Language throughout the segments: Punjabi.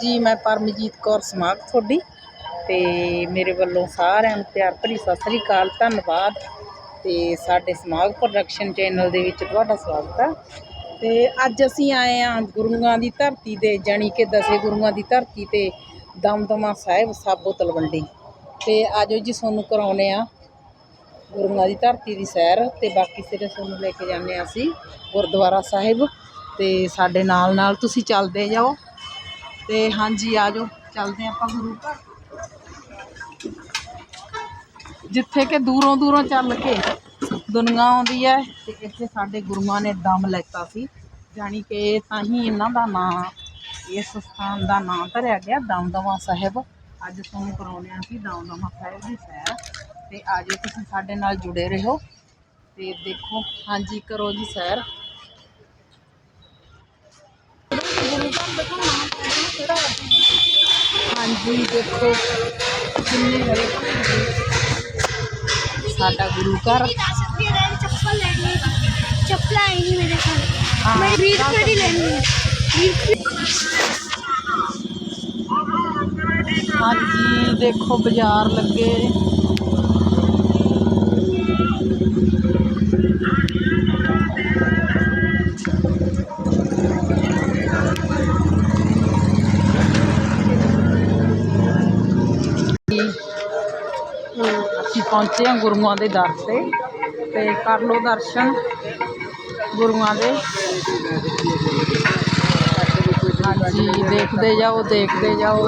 ਜੀ, ਮੈਂ ਪਰਮਜੀਤ ਕੌਰ ਸਮਾਗ ਤੁਹਾਡੀ ਤੇ ਮੇਰੇ ਵੱਲੋਂ ਸਾਰਿਆਂ ਨੂੰ ਪਿਆਰ ਭਰੀ ਸਤਿ ਸ੍ਰੀ ਅਕਾਲ, ਧੰਨਵਾਦ ਤੇ ਸਾਡੇ ਸਮਾਗ ਪ੍ਰੋਡਕਸ਼ਨ ਚੈਨਲ ਦੇ ਵਿੱਚ ਤੁਹਾਡਾ ਸਵਾਗਤ ਹੈ। ਤੇ ਅੱਜ ਅਸੀਂ ਆਏ ਆ ਗੁਰੂਆਂ ਦੀ ਧਰਤੀ ਤੇ, ਜਾਣੀ ਕਿ ਦਸੇ ਗੁਰੂਆਂ ਦੀ ਧਰਤੀ ਤੇ ਦਮਦਮਾ ਸਾਹਿਬ ਸਾਬੋ ਤਲਵੰਡੀ। ਤੇ ਆਜੋ ਜੀ, ਤੁਹਾਨੂੰ ਕਰਾਉਨੇ ਆ ਗੁਰੂਆਂ ਦੀ ਧਰਤੀ ਦੀ ਸੈਰ ਤੇ ਬਾਕੀ ਸਿਰੇ ਤੁਹਾਨੂੰ ਲੈ ਕੇ ਜਾਂਦੇ ਹਾਂ ਅਸੀਂ ਗੁਰਦੁਆਰਾ ਸਾਹਿਬ ਤੇ ਸਾਡੇ ਨਾਲ ਨਾਲ ਤੁਸੀਂ ਚੱਲਦੇ ਜਾਓ। ਤੇ ਹਾਂਜੀ, ਆ ਜਾਓ, ਚੱਲਦੇ ਆਪਾਂ ਗੁਰੂ ਘਰ। ਜਿੱਥੇ ਕਿ ਦੂਰੋਂ ਦੂਰੋਂ ਚੱਲ ਕੇ ਦੁਨੀਆ ਆਉਂਦੀ ਹੈ ਤੇ ਇੱਥੇ ਸਾਡੇ ਗੁਰੂਆਂ ਨੇ ਦਮ ਲੈਤਾ ਸੀ। ਜਾਣੀ ਕਿ ਤਾਂ ਹੀ ਇਹਨਾਂ ਦਾ ਨਾਂ, ਇਸ ਸਥਾਨ ਦਾ ਨਾਂ ਧਰਿਆ ਗਿਆ, ਦਮਦਮਾ ਸਾਹਿਬ। ਅੱਜ ਤੁਹਾਨੂੰ ਕਰਾਉਂਦੇ ਹਾਂ ਅਸੀਂ ਦਮਦਮਾ ਸਾਹਿਬ ਦੀ ਸੈਰ। ਤੇ ਆ ਜਾਓ, ਤੁਸੀਂ ਸਾਡੇ ਨਾਲ ਜੁੜੇ ਰਹੋ। ਤੇ ਦੇਖੋ, ਹਾਂਜੀ, ਕਰੋ ਜੀ ਸੈਰ। हाँ जी देखो किन्ने लगे साडा गुरु घर चप्पल चप्पल आई नहीं मेरे घर मैं हाँ? जी देखो बाज़ार लगे ਪਹੁੰਚੇ ਹਾਂ ਗੁਰੂਆਂ ਦੇ ਦਰ ਤੇ ਤੇ ਕਰ ਲਓ ਦਰਸ਼ਨ ਗੁਰੂਆਂ ਦੇ। ਹਾਂਜੀ, ਦੇਖਦੇ ਜਾਓ ਦੇਖਦੇ ਜਾਓ।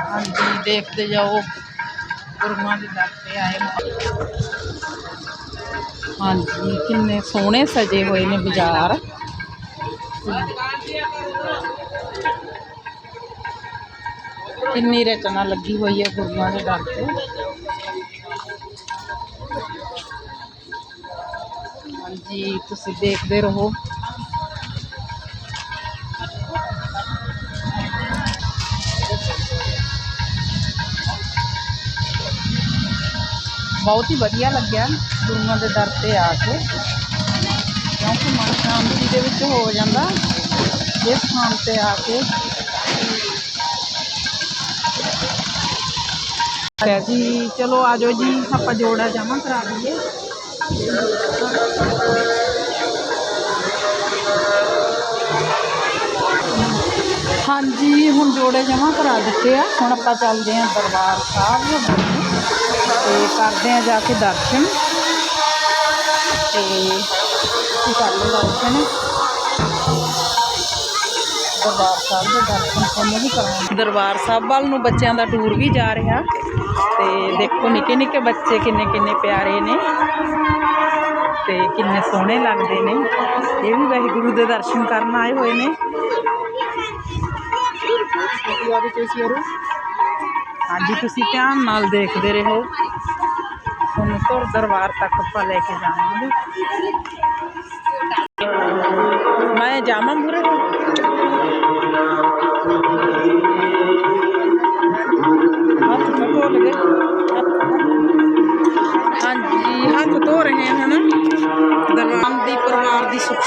ਹਾਂਜੀ, ਦੇਖਦੇ ਜਾਓ, ਗੁਰੂਆਂ ਦੇ ਦਰ ਤੇ ਆਏ ਹਾਂਜੀ, ਕਿੰਨੇ ਸੋਹਣੇ ਸਜੇ ਹੋਏ ਨੇ ਬਾਜ਼ਾਰ। ਕਿੰਨੀ ਰਚਨਾ ਲੱਗੀ ਹੋਈ ਹੈ ਗੁਰੂਆਂ ਦੇ ਦਰ ਤੇ ਹਾਂਜੀ ਤੁਸੀਂ ਦੇਖਦੇ ਰਹੋ ਬਹੁਤ ਹੀ ਵਧੀਆ ਲੱਗਿਆ ਗੁਰੂਆਂ ਦੇ ਦਰ ਤੇ ਆ ਕੇ। ਕਿਉਂਕਿ ਮਨ ਸ਼ਾਂਤੀ ਦੇ ਵਿੱਚ ਹੋ ਜਾਂਦਾ। ਇਸ ਥਾਂ ਤੇ ਆ ਕੇ ਹੈ ਜੀ, ਚਲੋ ਆ ਜਾਓ ਜੀ, ਆਪਾਂ ਜੋੜਾ ਜਮਾ ਕਰਾ ਦਈਏ। ਹਾਂਜੀ, ਹੁਣ ਜੋੜੇ ਜਮਾ ਕਰਾ ਦਿੱਤੇ ਆ। ਹੁਣ ਆਪਾਂ ਚੱਲਦੇ ਆਂ ਦਰਬਾਰ ਸਾਹਿਬ ਤੇ ਕਰਦੇ ਆ ਜਾ ਕੇ ਦਰਸ਼ਨ। ਤੇ ਤੁਸੀਂ ਕਰ ਲਓ ਦਰਸ਼ਨ? ਦਰਬਾਰ ਸਾਹਿਬ ਦੇ ਦਰਸ਼ਨ ਤੁਹਾਨੂੰ ਵੀ ਕਰਾਂਗੇ ਦਰਬਾਰ ਸਾਹਿਬ ਵੱਲ ਨੂੰ ਬੱਚਿਆਂ ਦਾ ਟੂਰ ਵੀ ਜਾ ਰਿਹਾ। ਤੇ ਦੇਖੋ ਨਿੱਕੇ ਨਿੱਕੇ ਬੱਚੇ ਕਿੰਨੇ ਕਿੰਨੇ ਪਿਆਰੇ ਨੇ ਤੇ ਕਿੰਨੇ ਸੋਹਣੇ ਲੱਗਦੇ ਨੇ। ਇਹ ਵੀ ਵਾਹਿਗੁਰੂ ਦੇ ਦਰਸ਼ਨ ਕਰਨ ਆਏ ਹੋਏ ਨੇ। ਹਾਂਜੀ, ਤੁਸੀਂ ਧਿਆਨ ਨਾਲ ਦੇਖਦੇ ਰਹੋ। ਤੁਹਾਨੂੰ ਤੁਰ ਦਰਬਾਰ ਤੱਕ ਆਪਾਂ ਲੈ ਕੇ ਜਾਵਾਂਗੇ। ਮੈਂ ਜਾਵਾਂ ਮੂਰੇ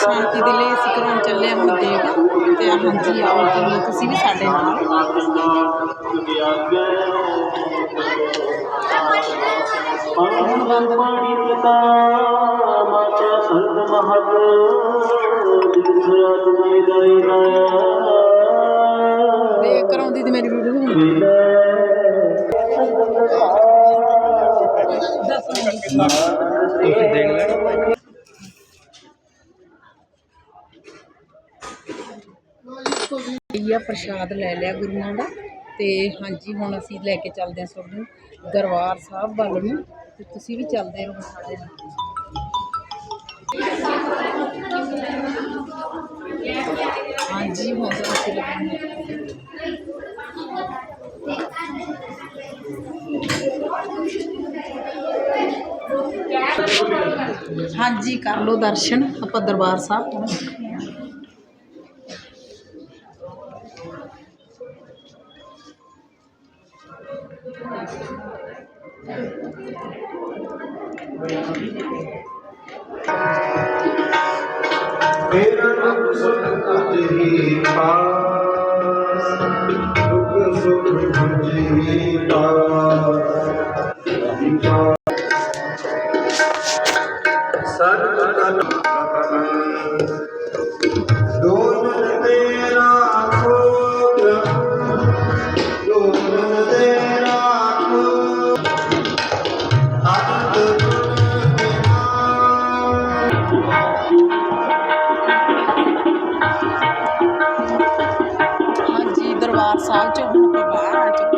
ਸ਼ਾਂਤੀ ਦੇ ਲਈ ਅਸੀਂ ਕਰਾਉਣ ਚੱਲੇ ਹਾਂ ਹੁਣ ਦੇਗ ਤੇ ਹਾਂਜੀ, ਆਓ ਜੀ ਤੁਸੀਂ ਵੀ ਸਾਡੇ ਨਾਲ। ਹੁਣ ਬੰਦ ਦੇਗ ਕਰਾਉਂਦੀ ਤੇ ਮੇਰੀ ਵੀਡੀਓ ਹੁਣ ਦਸ ਮਿੰਟ ਇਹ ਪ੍ਰਸ਼ਾਦ ਲੈ ਲਿਆ ਗੁਰੂਆਂ ਦਾ। ਤੇ ਹਾਂਜੀ, ਹੁਣ ਅਸੀਂ ਲੈ ਕੇ ਚੱਲਦੇ ਹਾਂ ਤੁਹਾਨੂੰ ਦਰਬਾਰ ਸਾਹਿਬ ਵੱਲ ਨੂੰ। ਤੇ ਤੁਸੀਂ ਵੀ ਚੱਲਦੇ ਰਹੋ। ਸਾਡੇ ਨਾਲ ਹਾਂਜੀ, ਹੁਣ ਅਸੀਂ ਹਾਂਜੀ, ਕਰ ਲਓ ਦਰਸ਼ਨ, ਆਪਾਂ ਦਰਬਾਰ ਸਾਹਿਬ ਪਹੁੰਚ ਚੁੱਕੇ ਹਾਂ ਮੇਰਾ ਸੁਖ ਪਾਸ ਦੁੱਖ ਸੁਖ ਤੁਝੀ ਪਾਸ। ਸਰਬ ਕਲ ਹਾਂਜੀ ਦਰਬਾਰ ਸਾਹਿਬ ਚੋਂ ਹੁਣ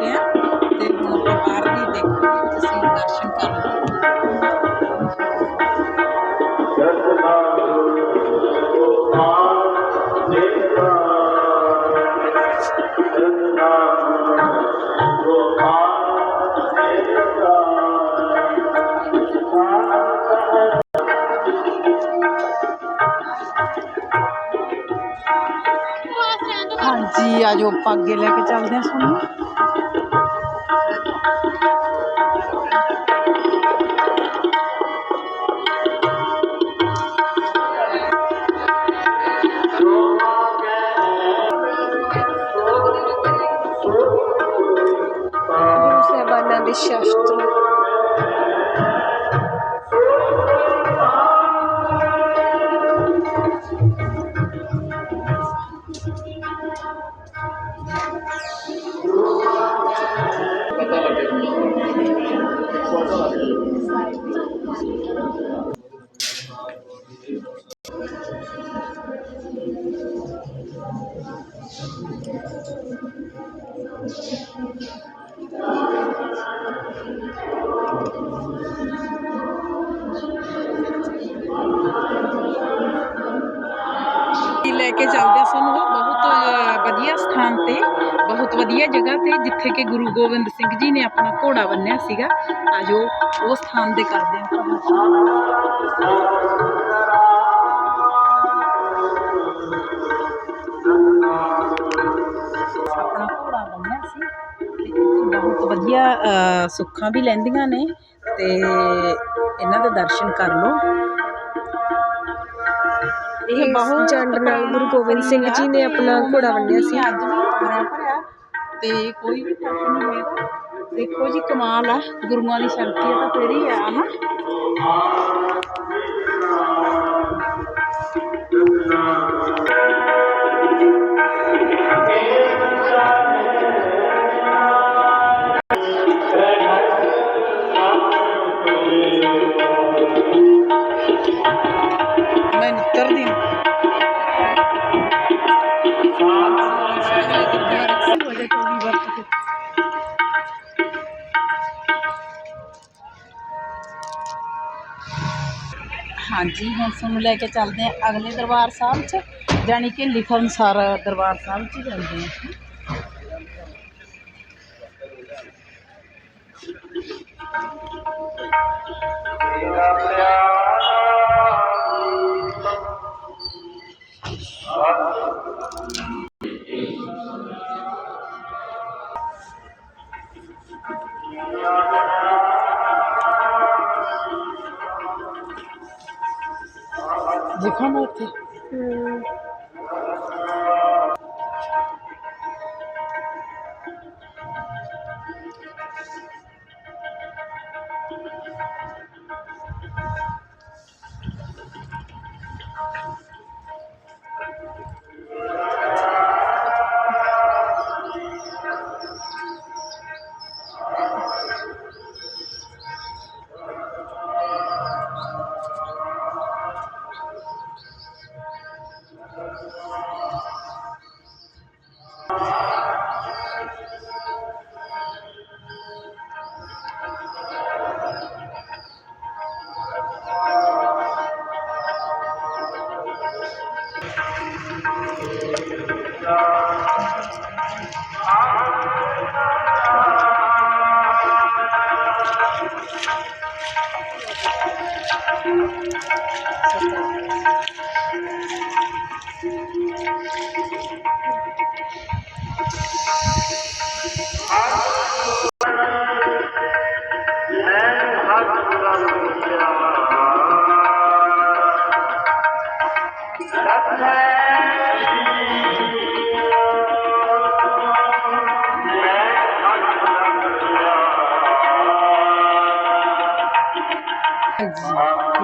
ਹਾਂਜੀ ਆਜੋ ਆਪਾਂ ਅੱਗੇ ਲੈ ਕੇ ਚੱਲਦੇ ਹਾਂ ਤੁਹਾਨੂੰ ਇਹ ਲੈ ਕੇ ਚੱਲਦੇ ਆ ਸਾਨੂੰ ਉਹ ਬਹੁਤ ਅ, ਵਧੀਆ ਸਥਾਨ ਤੇ ਬਹੁਤ ਵਧੀਆ ਜਗ੍ਹਾ ਤੇ ਜਿੱਥੇ ਕਿ ਗੁਰੂ ਗੋਬਿੰਦ ਸਿੰਘ ਜੀ ਨੇ ਆਪਣਾ ਘੋੜਾ ਬੰਨਿਆ ਸੀਗਾ ਆਜੋ ਉਹ ਸਥਾਨ ਤੇ ਕਰਦੇ ਆ ਤੁਹਾਨੂੰ ਆਪਣਾ ਘੋੜਾ ਬੰਨਿਆ ਸੀ ਤੇ ਇੱਥੇ ਬਹੁਤ ਵਧੀਆ ਅ, ਸੁੱਖਾਂ ਵੀ ਲੈਂਦੀਆਂ ਨੇ ਤੇ ਇਹਨਾਂ ਦੇ ਦਰਸ਼ਨ ਕਰ ਲਓ ਇਹ ਬਹੁਤ ਜੰਡ ਨਾਲ ਗੁਰੂ ਗੋਬਿੰਦ ਸਿੰਘ ਜੀ ਨੇ ਆਪਣਾ ਘੋੜਾ ਬੰਨਿਆ ਸੀ। ਅੱਜ ਵੀ ਭਰਿਆ ਭਰਿਆ ਤੇ ਕੋਈ ਵੀ ਫ਼ਰਕ ਨਹੀਂ ਹੋਏਗਾ ਦੇਖੋ ਜੀ ਕਮਾਲ ਆ। ਗੁਰੂਆਂ ਦੀ ਸ਼ਕਤੀ ਆ ਤਾਂ ਹੀ ਆ ਨਾ ਹਾਂਜੀ, ਹੁਣ ਤੁਹਾਨੂੰ ਲੈ ਕੇ ਚੱਲਦੇ ਹਾਂ ਅਗਲੇ ਦਰਬਾਰ ਸਾਹਿਬ 'ਚ, ਜਾਣੀ ਕਿ ਲਿਖਣ ਅਨੁਸਾਰ ਦਰਬਾਰ ਸਾਹਿਬ 'ਚ ਜਾਂਦੇ ਹਾਂ।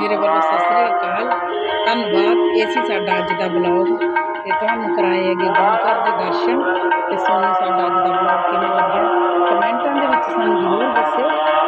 ਮੇਰੇ ਵੱਲੋਂ ਸਤਿ ਸ੍ਰੀ ਅਕਾਲ। ਧੰਨਵਾਦ। ਇਹ ਸੀ ਸਾਡਾ ਅੱਜ ਦਾ ਬਲੌਗ ਤੇ ਤੁਹਾਨੂੰ ਕਰਾਏ ਗੁਰੂ ਘਰ ਦੇ ਦਰਸ਼ਨ। ਤੇ ਸੋਨੂੰ ਸਾਡਾ ਅੱਜ ਦਾ ਬਲੌਗ ਕਿਵੇਂ ਲੱਗਿਆ? ਕਮੈਂਟਾਂ ਦੇ ਵਿੱਚ ਸਾਨੂੰ ਜ਼ਰੂਰ ਦੱਸਿਓ।